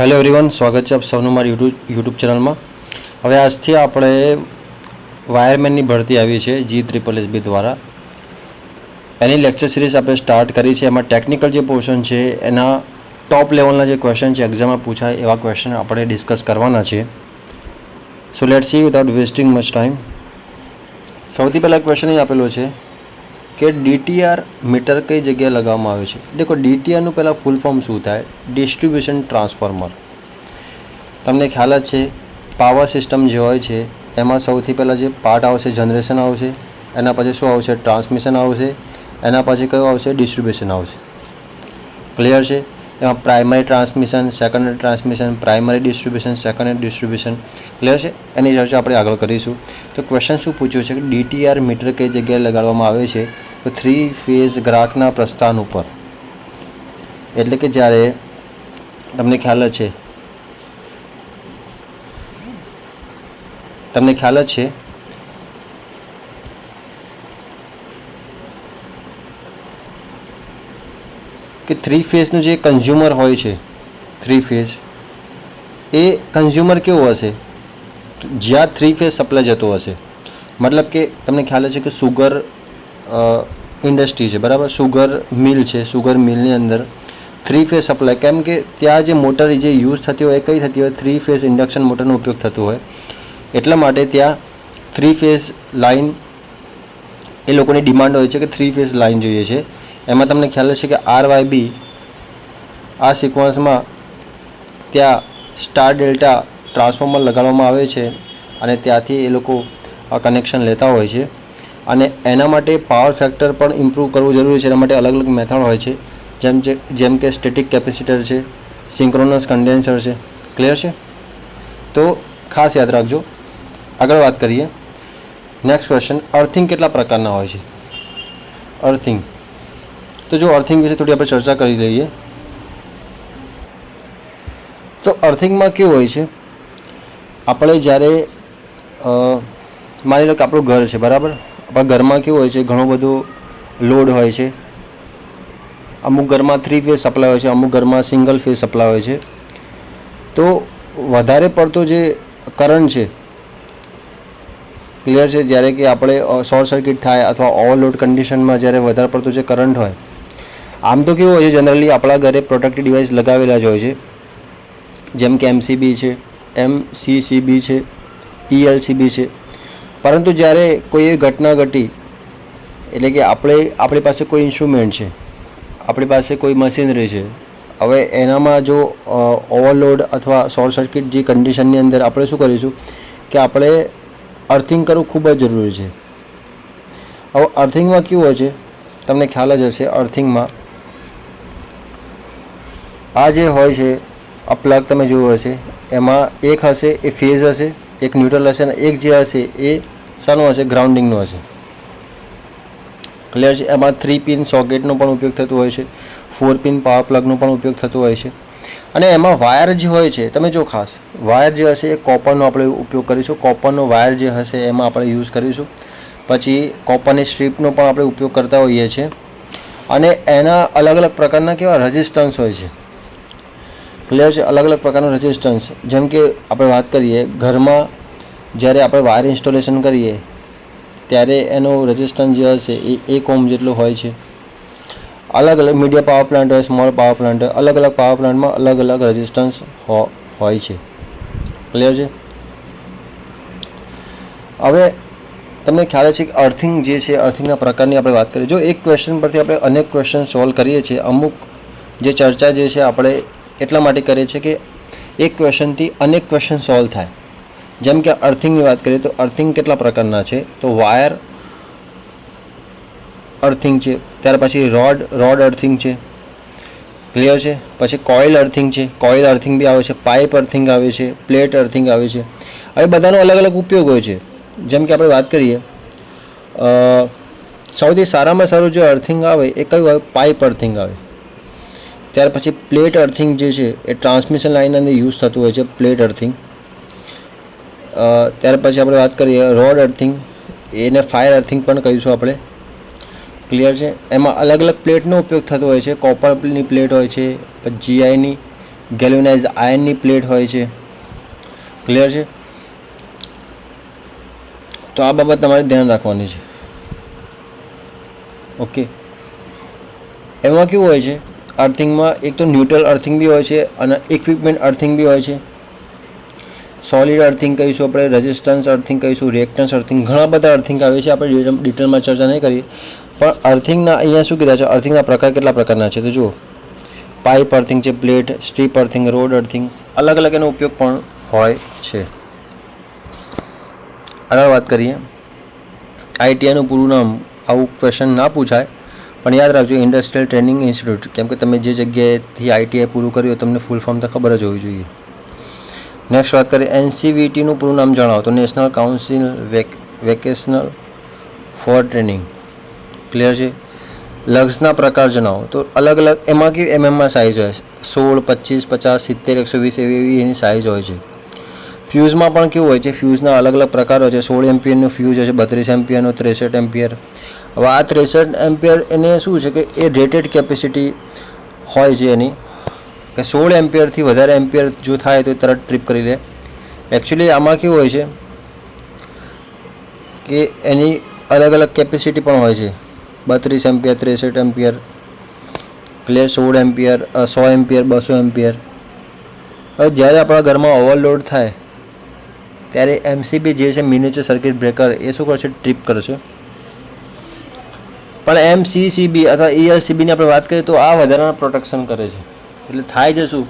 Hello everyone સ્વાગત છે આપ સૌનું મારી યુટ્યુબ યુટ્યુબ ચેનલમાં હવે આજથી આપણે વાયરમેનની ભરતી આવી છે જી ત્રિપલ એસ બી દ્વારા. એની લેક્ચર સિરીઝ આપણે સ્ટાર્ટ કરી છે. એમાં ટેકનિકલ જે પોર્શન છે, એના ટોપ લેવલના જે ક્વેશ્ચન છે એક્ઝામમાં પૂછાય એવા ક્વેશ્ચન આપણે ડિસ્કસ કરવાના છે. So let see without wasting much time સૌથી પહેલાં ક્વેશ્ચન એ આપેલો છે. કે ડીટીઆર મીટર કઈ જગ્યાએ લગાવવામાં આવે છે? દેખો ડીટીઆરનું પહેલાં ફૂલ ફોર્મ શું થાય? ડિસ્ટ્રીબ્યુશન ટ્રાન્સફોર્મર તમને ખ્યાલ જ છે પાવર સિસ્ટમ જે હોય છે, એમાં સૌથી પહેલાં જે પાર્ટ આવશે જનરેશન આવશે, એના પછી શું આવશે? ટ્રાન્સમિશન આવશે, એના પછી કયું આવશે? ડિસ્ટ્રીબ્યુશન આવશે. ક્લિયર છે? એમાં primary transmission secondary transmission primary distribution secondary distribution clear છે? એની ચર્ચા આપણે આગળ કરીશું. તો ક્વેશ્ચન શું પૂછ્યું છે કે ડીટીઆર મીટર કઈ જગ્યાએ લગાડવામાં આવે છે? થ્રી ફેઝ ગ્રાહકના પ્રસ્થાન ઉપર. એટલે કે જ્યારે તમને ખ્યાલ જ છે, તમને ખ્યાલ જ છે, કે થ્રી ફેઝનું જે કન્ઝ્યુમર હોય છે થ્રી ફેઝ એ કન્ઝ્યુમર કેવો હશે? જ્યાં થ્રી ફેઝ સપ્લાય જતો હશે. મતલબ કે તમને ખ્યાલ છે કે સુગર ઇન્ડસ્ટ્રી છે, બરાબર? સુગર મિલ છે સુગર મિલની અંદર થ્રી ફેઝ સપ્લાય કેમ કે ત્યાં જે મોટર જે યુઝ થતી હોય, એ કઈ થતી હોય? થ્રી ફેઝ ઇન્ડક્શન મોટરનો ઉપયોગ થતો હોય. એટલા માટે ત્યાં થ્રી ફેઝ લાઇન એ લોકોની ડિમાન્ડ હોય છે કે થ્રી ફેઝ લાઇન જોઈએ છે. એમાં તમને ખ્યાલ છે કે આર વાય બી આ સિક્વન્સમાં ત્યાં સ્ટાર ડેલ્ટા ટ્રાન્સફોર્મર લગાડવામાં આવે છે અને ત્યાંથી એ લોકો કનેક્શન લેતા હોય છે. અને એના માટે પાવર ફેક્ટર પણ ઇમ્પ્રૂવ કરવું જરૂરી છે. એના માટે અલગ અલગ મેથડ હોય છે. જેમ જે, જેમ કે સ્ટેટિક કેપેસિટર છે સિંક્રોનસ કન્ડેન્સર છે. ક્લિયર છે? તો ખાસ યાદ રાખજો. આગળ વાત કરીએ. નેક્સ્ટ ક્વેશ્ચન અર્થિંગ કેટલા પ્રકારના હોય છે? અર્થિંગ તો જો અર્થિંગ વિશે થોડી આપણે ચર્ચા કરી લઈએ. તો અર્થિંગમાં કેવું હોય છે? આપણે જ્યારે માની લો કે આપણું ઘર છે, બરાબર? આપણા ઘરમાં કેવું હોય છે, ઘણો બધો લોડ હોય છે. અમુક ઘરમાં થ્રી ફેઝ સપ્લાય હોય છે, અમુક ઘરમાં સિંગલ ફેઝ સપ્લાય હોય છે. તો વધારે પડતો જે કરંટ છે ક્લિયર છે, જ્યારે કે આપણે શોર્ટ સર્કિટ થાય અથવા ઓવરલોડ કન્ડિશનમાં જ્યારે વધારે પડતો જે કરંટ હોય, આમ તો કેવું હોય છે જનરલી આપણા ઘરે પ્રોટેક્ટિવ ડિવાઇસ લગાવેલા જ હોય છે. જેમ કે એમસીબી છે એમ સીસીબી છે પીએલસીબી છે. પરંતુ જ્યારે કોઈ એવી ઘટના ઘટી, એટલે કે આપણે, આપણી પાસે કોઈ ઇન્સ્ટ્રુમેન્ટ છે, આપણી પાસે કોઈ મશીનરી છે, હવે એનામાં જો ઓવરલોડ અથવા શોર્ટ સર્કિટ જે કન્ડિશનની અંદર આપણે શું કરીશું કે આપણે અર્થિંગ કરવું ખૂબ જ જરૂરી છે. હવે અર્થિંગમાં કેવું હોય છે? તમને ખ્યાલ જ હશે અર્થિંગમાં આ જે હોય છે, આ પ્લગ તમે જોયું હશે, એમાં એક હશે, એ ફેઝ હશે એક ન્યુટ્રલ હશે અને એક જે હશે એ શાનું હશે ગ્રાઉન્ડિંગનું હશે. ક્લિયર છે? એમાં થ્રી પિન સોકેટનો પણ ઉપયોગ થતો હોય છે. ફોર પિન પાવર પ્લગનો પણ ઉપયોગ થતો હોય છે. અને એમાં વાયર જે હોય છે, તમે જો ખાસ વાયર જે હશે એ કોપરનો આપણે ઉપયોગ કરીશું. કોપરનો વાયર જે હશે એમાં આપણે યુઝ કરીશું. પછી કોપરની સ્ટ્રીપનો પણ આપણે ઉપયોગ કરતા હોઈએ છીએ. અને એના અલગ અલગ પ્રકારના કેવા? રેઝિસ્ટન્સ હોય છે. ક્લિયર છે અલગ અલગ પ્રકારનું રેઝિસ્ટન્સ જેમ કે આપણે વાત કરીએ, ઘરમાં જ્યારે આપણે વાયર ઇન્સ્ટોલેશન કરીએ, ત્યારે એનો રેઝિસ્ટન્સ જે હશે એ એક ઓમ જેટલો હોય છે. અલગ અલગ મીડિયા પાવર પ્લાન્ટ હોય સ્મોલ પાવર પ્લાન્ટ હોય, અલગ અલગ પાવર પ્લાન્ટમાં અલગ અલગ રેઝિસ્ટન્સ હોય છે. ક્લિયર છે? હવે તમને ખ્યાલ છે કે અર્થિંગ જે છે અર્થિંગના પ્રકારની આપણે વાત કરીએ. જો એક ક્વેશ્ચન પરથી આપણે અનેક ક્વેશ્ચન સોલ્વ કરીએ છીએ, અમુક જે ચર્ચા જે છે, આપણે એટલા માટે કરે છે કે એક ક્વેશ્ચનથી અનેક ક્વેશ્ચન સોલ્વ થાય. જેમ કે અર્થિંગની વાત કરીએ તો અર્થિંગ કેટલા પ્રકારના છે? તો વાયર અર્થિંગ છે, ત્યાર પછી રોડ રોડ અર્થિંગ છે, ક્લિયર છે? પછી કોઇલ અર્થિંગ છે, કોઇલ અર્થિંગ બી આવે છે, પાઇપ અર્થિંગ આવે છે, પ્લેટ અર્થિંગ આવે છે. હવે બધાનો અલગ અલગ ઉપયોગ હોય છે. જેમ કે આપણે વાત કરીએ સૌથી સારામાં સારું જે અર્થિંગ આવે એ કયું આવે? પાઇપ અર્થિંગ આવે. ત્યાર પછી પ્લેટ અર્થિંગ જે છે, એ ટ્રાન્સમિશન લાઇન અંદર યુઝ થતું હોય છે પ્લેટ અર્થિંગ ત્યાર પછી આપણે વાત કરીએ રોડ અર્થિંગ એને ફાયર અર્થિંગ પણ કહીશું આપણે. ક્લિયર છે? એમાં અલગ અલગ પ્લેટનો ઉપયોગ થતો હોય છે. કોપરની પ્લેટ હોય છે જીઆઈની ગેલ્યુનાઇઝ આયનની પ્લેટ હોય છે. ક્લિયર છે? તો આ બાબત તમારે ધ્યાન રાખવાની છે. ઓકે એમાં કેવું હોય છે? અર્થિંગમાં એક તો ન્યુટ્રલ અર્થિંગ બી હોય છે અને ઇક્વિપમેન્ટ અર્થિંગ બી હોય છે. સોલિડ અર્થિંગ કહીશું આપણે રેઝિસ્ટન્સ અર્થિંગ કહીશું રિએક્ટન્સ અર્થિંગ ઘણા બધા અર્થિંગ આવે છે, આપણે ડિટેલમાં ચર્ચા નહીં કરીએ. પણ અર્થિંગના અહીંયા શું કીધા છે? અર્થિંગના પ્રકાર કેટલા પ્રકારના છે તો જુઓ. પાઇપ અર્થિંગ છે plate strip earthing rod earthing અલગ અલગ એનો ઉપયોગ પણ હોય છે. આગળ વાત કરીએ. આઈટીઆઈનું પૂરું નામ આવું ક્વેશ્ચન ના પૂછાય. પણ યાદ રાખજો ઇન્ડસ્ટ્રીયલ ટ્રેનિંગ ઇન્સ્ટિટ્યૂટ કેમ કે તમે જે જગ્યાએથી આઈટીઆઈ પૂરું કર્યું તમને ફૂલ ફોર્મ તો ખબર જ હોવી જોઈએ. નેક્સ્ટ વાત કરીએ એનસીવીટીનું પૂરું નામ જણાવો. તો national council voc vocational for training clear છે? લગ્સના પ્રકાર જણાવો. તો અલગ અલગ, એમાં કે એમએમમાં સાઇઝ હોય? સોળ, પચીસ, પચાસ, સિત્તેર, એકસો વીસ એવી એવી એની સાઇઝ હોય છે. ફ્યુઝમાં પણ કેવું હોય છે? ફ્યુઝના અલગ અલગ પ્રકાર હોય છે. સોળ એમ્પિયરનું ફ્યુઝ હોય છે બત્રીસ એમ્પિયરનું ત્રેસઠ એમ્પિયર હવે આ ત્રેસઠ એમ્પિયર એને શું છે કે એ રેટેડ કેપેસિટી હોય છે એની. કે સોળ એમ્પિયરથી વધારે એમ્પિયર જો થાય તો તરત ટ્રીપ કરી લે. એકચ્યુઅલી આમાં કેવું હોય છે કે એની અલગ અલગ કેપેસિટી પણ હોય છે. બત્રીસ એમ્પિયર, ત્રેસઠ એમ્પિયર, એટલે સોળ એમ્પિયર સો એમ્પિયર, બસો એમ્પિયર. હવે જ્યારે આપણા ઘરમાં ઓવરલોડ થાય, ત્યારે એમસીબી જે છે મિનિચર સર્કિટ બ્રેકર એ શું કરશે? ટ્રીપ કરશે. પણ એમ સીસીબી અથવા ઈએલસીબીની આપણે વાત કરીએ તો આ વધારાના પ્રોટેક્શન કરે છે. એટલે થાય છે શું?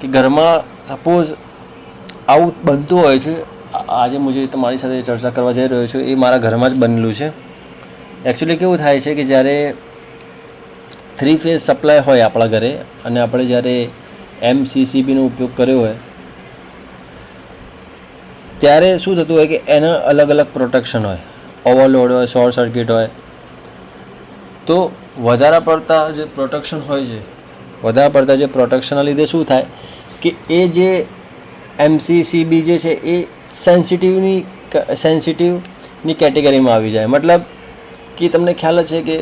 કે ઘરમાં સપોઝ આવું બનતું હોય છે આજે મુજે તમારી સાથે ચર્ચા કરવા જઈ રહ્યો છું, એ મારા ઘરમાં જ બનેલું છે. એકચ્યુઅલી કેવું થાય છે કે જ્યારે થ્રી ફેઝ સપ્લાય હોય આપણા ઘરે, અને આપણે જ્યારે એમ સીસીબીનો ઉપયોગ કર્યો હોય, ત્યારે શું થતું હોય કે એના અલગ અલગ પ્રોટેક્શન હોય. ઓવરલોડ હોય શોર્ટ સર્કિટ હોય તો વધારા પડતા જે પ્રોટેક્શન હોય છે, વધારે પડતા જે પ્રોટેક્શનના લીધે શું થાય કે એ જે એમસીસીબી જે છે એ સેન્સિટિવની સેન્સિટિવની કેટેગરીમાં આવી જાય. મતલબ કે તમને ખ્યાલ જ છે કે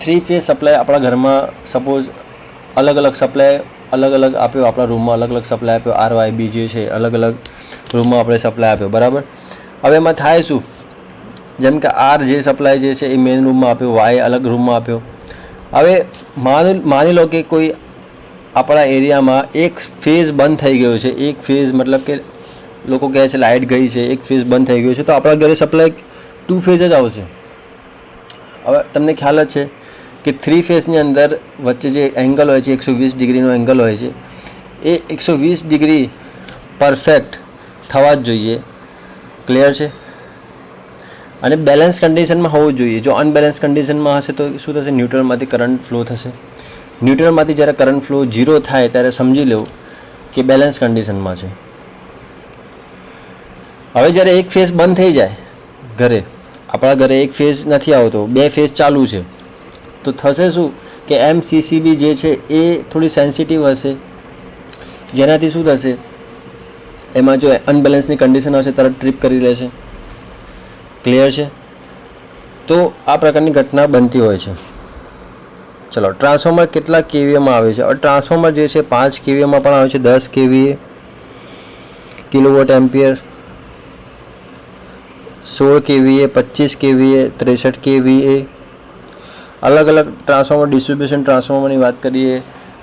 થ્રી ફેઝ સપ્લાય આપણા ઘરમાં સપોઝ અલગ અલગ સપ્લાય અલગ અલગ આપ્યો. આપણા રૂમમાં અલગ અલગ સપ્લાય આપ્યો. આરવાય બી જે છે અલગ અલગ રૂમમાં આપણે સપ્લાય આપ્યો. બરાબર? હવે એમાં થાય શું? જેમ કે આર જે સપ્લાય જે છે એ મેઇન રૂમમાં આપ્યો વાય અલગ રૂમમાં આપ્યો. હવે માની માની લો કે કોઈ આપણા એરિયામાં એક ફેઝ બંધ થઈ ગયો છે, એક ફેઝ મતલબ કે લોકો કહે છે લાઇટ ગઈ છે, એક ફેઝ બંધ થઈ ગયો છે, તો આપણા ઘરે સપ્લાય ટુ ફેઝ જ આવશે. હવે તમને ખ્યાલ જ છે કે થ્રી ફેઝની અંદર વચ્ચે જે એંગલ હોય છે, એકસો વીસ ડિગ્રીનો એંગલ હોય છે, એ એકસો વીસ ડિગ્રી પરફેક્ટ થવા જ જોઈએ. ક્લિયર છે? અને બેલેન્સ કન્ડિશનમાં હોવું જોઈએ. જો અનબેલેન્સ કન્ડિશનમાં હશે તો શું થશે? ન્યુટ્રલમાંથી કરંટ ફ્લો થશે. ન્યુટ્રલમાંથી જ્યારે કરંટ ફ્લો ઝીરો થાય ત્યારે સમજી લેવું કે બેલેન્સ કન્ડિશનમાં છે. હવે જ્યારે એક ફેઝ બંધ થઈ જાય ઘરે, આપણા ઘરે એક ફેઝ નથી આવતો, બે ફેઝ ચાલુ છે, તો થશે શું કે એમ સીસીબી જે છે એ થોડી સેન્સિટિવ હશે. જેનાથી શું થશે? એમાં જો અનબેલેન્સની કન્ડિશન હશે, તરત ટ્રીપ કરી લેશે. ક્લિયર છે? તો આ પ્રકારની ઘટના બનતી હોય છે. ચલો ટ્રાન્સફોર્મર કેટલા કેવીએમાં આવે છે? ટ્રાન્સફોર્મર જે છે, પાંચ કેવીએમાં પણ આવે છે, દસ કેવીએ કિલોવોટ એમ્પિયર સોળ કેવીએ પચીસ કેવીએ ત્રેસઠ કેવીએ અલગ અલગ ટ્રાન્સફોર્મર ડિસ્ટ્રીબ્યુશન ટ્રાન્સફોર્મરની વાત કરીએ,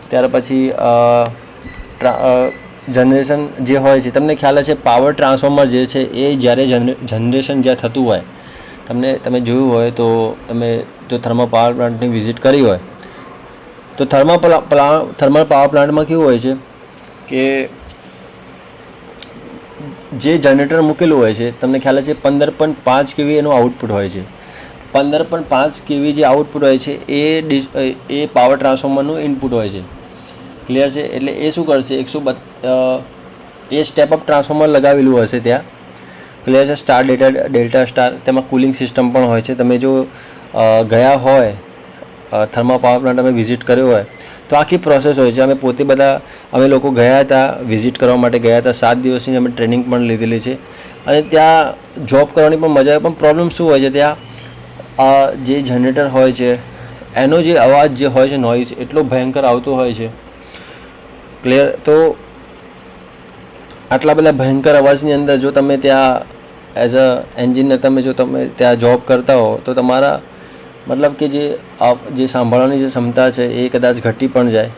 ત્યાર પછી જનરેશન જે હોય છે, તમને ખ્યાલ હશે પાવર ટ્રાન્સફોર્મર જે છે, એ જ્યારે જનરેશન જ્યાં થતું હોય, તમને, તમે જોયું હોય તો તમે, જો થર્મલ પાવર પ્લાન્ટની વિઝિટ કરી હોય, તો થર્મલ થર્મલ પાવર પ્લાન્ટમાં કેવું હોય છે કે જે જનરેટર મૂકેલું હોય છે, તમને ખ્યાલ છે પંદર પોઈન્ટ પાંચ કેવી એનું આઉટપુટ હોય છે. પંદર પોઈન્ટ પાંચ કેવી જે આઉટપુટ હોય છે, એ એ પાવર ટ્રાન્સફોર્મરનું ઇનપુટ હોય છે. ક્લિયર છે? એટલે એ શું કરશે? એકસો બત એ સ્ટેપ અપ ટ્રાન્સફોર્મર લગાવેલું હશે ત્યાં. ક્લિયર છે? સ્ટાર ડેટા ડેલ્ટા સ્ટાર તેમાં કુલિંગ સિસ્ટમ પણ હોય છે. તમે જો ગયા હોય થર્મા પાવર પ્લાન્ટ તમે વિઝિટ કર્યો હોય, તો આખી પ્રોસેસ હોય છે. અમે પોતે બધા, અમે લોકો ગયા હતા વિઝિટ કરવા માટે ગયા હતા. સાત દિવસની અમે ટ્રેનિંગ પણ લીધેલી છે. અને ત્યાં જોબ કરવાની પણ મજા આવે. પણ પ્રોબ્લેમ શું હોય છે ત્યાં? જે જનરેટર હોય છે, એનો જે અવાજ જે હોય છે નોઇઝ એટલો ભયંકર આવતો હોય છે. ક્લિયર તો આટલા બધા ભયંકર અવાજની અંદર જો તમે ત્યાં એઝ અ એન્જિનિયર તમે જો તમે ત્યાં જોબ કરતા હો, તો તમારા મતલબ કે જે જે સાંભળવાની જે ક્ષમતા છે એ કદાચ ઘટી પણ જાય.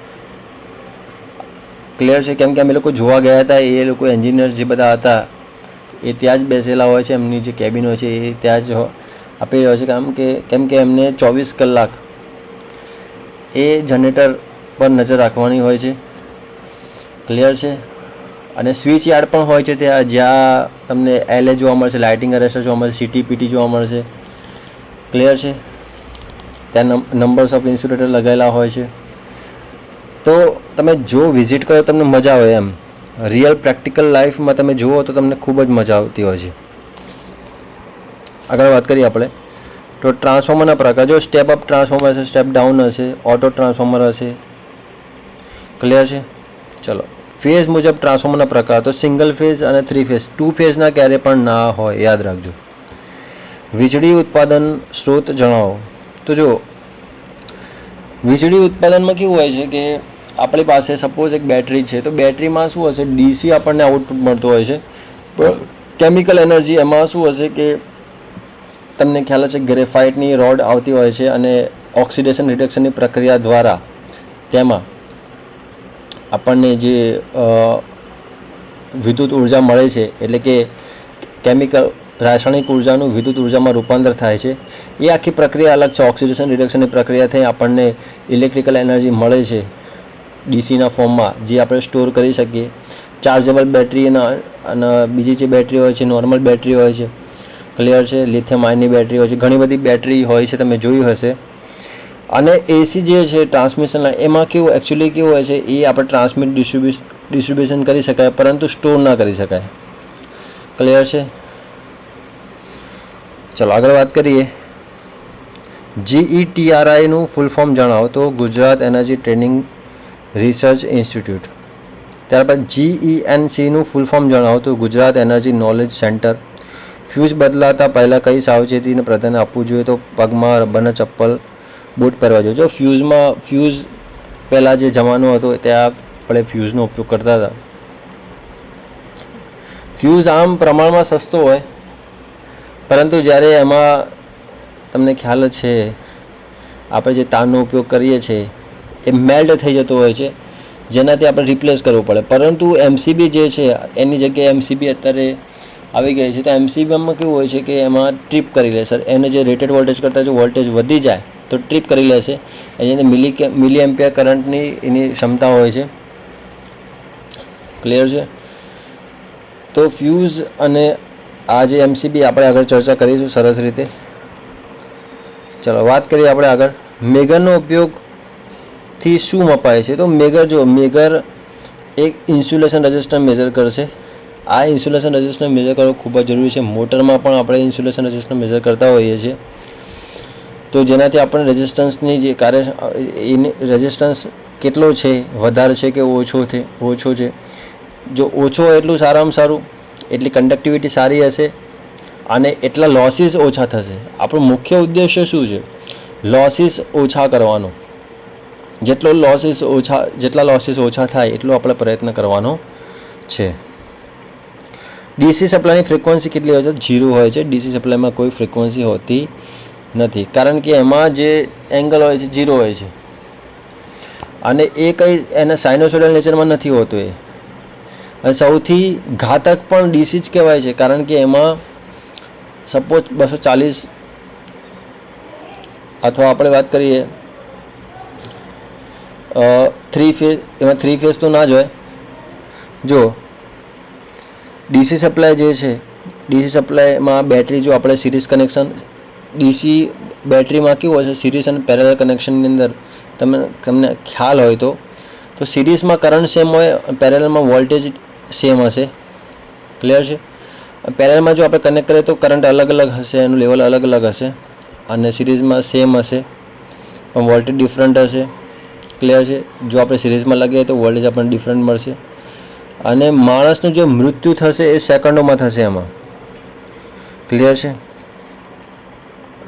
ક્લિયર છે? કેમ કે અમે લોકો જોવા ગયા હતા, એ લોકો એન્જિનિયર્સ જે બધા હતા, એ ત્યાં જ બેસેલા હોય છે, એમની જે કેબિન હોય છે, એ ત્યાં જ આપેલી હોય છે. કારણ કે, કેમ કે એમને ચોવીસ કલાક એ જનરેટર પર નજર રાખવાની હોય છે. ક્લિયર છે. અને સ્વિચ યાર્ડ પણ હોય છે ત્યાં, જ્યાં તમને એલએ જોવા મળશે લાઇટિંગ અરેસ્ટર જોવા મળશે સીટી પીટી જોવા મળશે. ક્લિયર છે. ત્યાં નંબર્સ ઓફ ઇન્સ્યુલેટર લગાવેલા હોય છે. તો તમે જો વિઝિટ કરો તમને મજા આવે એમ. રિયલ પ્રેક્ટિકલ લાઈફમાં તમે જુઓ તો તમને ખૂબ જ મજા આવતી હોય છે. આગળ વાત કરીએ આપણે. તો ટ્રાન્સફોર્મરના પ્રકાર, જો સ્ટેપ અપ ટ્રાન્સફોર્મર હશે સ્ટેપ ડાઉન હશે ઓટો ટ્રાન્સફોર્મર હશે. ક્લિયર છે? ચલો. ફેઝ મુજબ ટ્રાન્સફોર્મરના પ્રકાર, તો સિંગલ ફેઝ અને થ્રી ફેઝ, ટુ ફેઝના ક્યારે પણ ના હોય, યાદ રાખજો. વીજળી ઉત્પાદન સ્ત્રોત જણાવો. તો જો વીજળી ઉત્પાદનમાં કેવું હોય છે કે આપણી પાસે સપોઝ એક બેટરી છે, તો બેટરીમાં શું હશે? ડીસી આપણને આઉટપુટ મળતું હોય છે. કેમિકલ એનર્જી એમાં શું હશે કે તમને ખ્યાલ હશે ગ્રેફાઇટની રોડ આવતી હોય છે અને ઓક્સિડેશન રિડક્શનની પ્રક્રિયા દ્વારા, તેમાં આપણને જે વિદ્યુત ઊર્જા મળે છે, એટલે કે કેમિકલ, રાસાયણિક ઉર્જાનું વિદ્યુત ઉર્જામાં રૂપાંતર થાય છે, એ આખી પ્રક્રિયા અલગ છે. ઓક્સિડેશન રિડક્શનની પ્રક્રિયા થઈ આપણને ઇલેક્ટ્રિકલ એનર્જી મળે છે ડીસીના ફોર્મમાં, જે આપણે સ્ટોર કરી શકીએ. ચાર્જેબલ બેટરી અને બીજી જે બેટરી હોય છે, નોર્મલ બેટરી હોય છે, ક્લિયર છે, લિથિયમ આયનની બેટરી હોય છે, ઘણી બધી બેટરી હોય છે, તમે જોયું હશે. અને એસી જે છે ટ્રાન્સમિશન લાઇન એમાં કેવું એકચ્યુઅલી કેવું હોય છે, એ આપણે ટ્રાન્સમિટ ડિસ્ટ્રીબ્યુશ ડિસ્ટ્રીબ્યુશન કરી શકાય, પરંતુ સ્ટોર ના કરી શકાય. ક્લિયર છે? ચલો, આગળ વાત કરીએ. જીઈટીઆરઆઈનું ફૂલ ફોર્મ જણાવો તો Gujarat energy training research institute. ત્યારબાદ જીઈએનસીનું ફૂલ ફોર્મ જણાવો તો Gujarat energy knowledge centre. Fuse બદલાતા પહેલાં કઈ સાવચેતીને પ્રાધાન્ય આપવું જોઈએ તો પગમાં રબરના ચપ્પલ બૂટ પહેરવા જો ફ્યુઝમાં ફ્યુઝ પહેલાં જે જમાનો હતો, ત્યાં આપણે ફ્યુઝનો ઉપયોગ કરતા હતા. ફ્યુઝ આમ પ્રમાણમાં સસ્તો હોય, પરંતુ જ્યારે એમાં તમને ખ્યાલ છે, આપણે જે તારનો ઉપયોગ કરીએ છીએ, એ મેલ્ટ થઈ જતો હોય છે, જેનાથી આપણે રિપ્લેસ કરવું પડે. પરંતુ એમસીબી જે છે, એની જગ્યાએ એમસીબી અત્યારે આવી ગઈ છે. તો એમસીબીમાં કેવું હોય છે કે એમાં ટ્રીપ કરી લે સર એને જે રેટેડ વોલ્ટેજ કરતાં જો વોલ્ટેજ વધી જાય તો ટ્રીપ કરી લેશે. એની અંદર મિલી મિલી એમ્પિયર કરંટની એની ક્ષમતા હોય છે. ક્લિયર છે? તો ફ્યુઝ અને આ જે એમસીબી આપણે આગળ ચર્ચા કરીશું સરસ રીતે. ચલો, વાત કરીએ આપણે આગળ. મેગરનો ઉપયોગથી શું મપાય છે? તો મેગર જો, મેગર એક ઇન્સ્યુલેશન રજિસ્ટર મેજર કરશે. આ ઇન્સ્યુલેશન રજિસ્ટર મેજર કરવો ખૂબ જ જરૂરી છે. મોટરમાં પણ આપણે ઇન્સ્યુલેશન રજિસ્ટર મેજર કરતા હોઈએ છીએ. તો જેનાથી આપણે રેઝિસ્ટન્સની જે કાર્ય એની રેઝિસ્ટન્સ કેટલો છે, વધારે છે કે ઓછો છે ઓછો છે? જો ઓછો હોય એટલું સારામાં સારું, એટલી કન્ડક્ટિવિટી સારી હશે અને એટલા લોસીસ ઓછા થશે. આપણો મુખ્ય ઉદ્દેશ્ય શું છે? લોસીસ ઓછા કરવાનો. જેટલો લોસીસ ઓછા, જેટલા લોસીસ ઓછા થાય એટલો આપણે પ્રયત્ન કરવાનો છે. ડીસી સપ્લાયની ફ્રિકવન્સી કેટલી હોય છે? ઝીરો હોય છે. ડીસી સપ્લાયમાં કોઈ ફ્રિકવન્સી હોતી નથી. કારણ કે એમાં જે એંગલ હોય છે જીરો હોય છે. અને એ કંઈ એના સાઇનોસોડલ નેચરમાં નથી હોતું એ. અને સૌથી ઘાતક પણ ડીસી જ કહેવાય છે, કારણ કે એમાં સપોઝ બસો ચાલીસ અથવા આપણે વાત કરીએ થ્રી ફેઝ એમાં થ્રી ફેઝ તો ના જ હોય. જો ડીસી સપ્લાય જે છે ડીસી સપ્લાયમાં બેટરી જો આપણે સિરીઝ કનેક્શન ડીસી બેટરીમાં કેવું હોય છે? સિરીઝ અને પેરેલલ કનેક્શનની અંદર તમે, તમને ખ્યાલ હોય તો. તો સિરીઝમાં કરંટ સેમ હોય પેરેલમાં વોલ્ટેજ સેમ હશે. ક્લિયર છે? પેરેલમાં જો આપણે કનેક્ટ કરીએ તો કરંટ અલગ અલગ હશે, એનું લેવલ અલગ અલગ હશે અને સિરીઝમાં સેમ હશે. પણ વોલ્ટેજ ડિફરન્ટ હશે. ક્લિયર છે? જો આપણે સિરીઝમાં લગાવીએ તો વોલ્ટેજ આપણને ડિફરન્ટ મળશે. અને માણસનું જે મૃત્યુ થશે એ સેકન્ડોમાં થશે એમાં. ક્લિયર છે?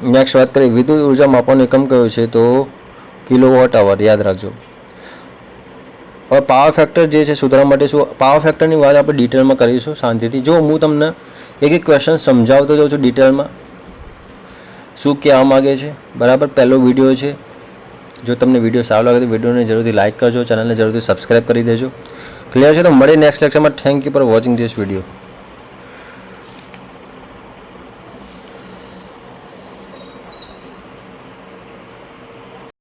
નેક્સ્ટ વાત કરીએ વિદ્યુત ઊર્જા માપવાનો એકમ કયો છે તો કિલોવોટ અવર, યાદ રાખજો. હવે પાવર ફેક્ટર જે છે સુધારવા માટે શું પાવર ફેક્ટરની વાત આપણે ડિટેલમાં કરીશું શાંતિથી. જો હું તમને એક એક ક્વેશ્ચન સમજાવતો જાઉં છું ડિટેલમાં શું કહેવા માગે છે? બરાબર, પહેલો વીડિયો છે. જો તમને વીડિયો સારો લાગે તો વિડીયોને જરૂરથી લાઇક કરજો ચેનલને જરૂરથી સબસ્ક્રાઈબ કરી દેજો. ક્લિયર છે? તો મળે નેક્સ્ટ લેક્ચરમાં thank you for watching this video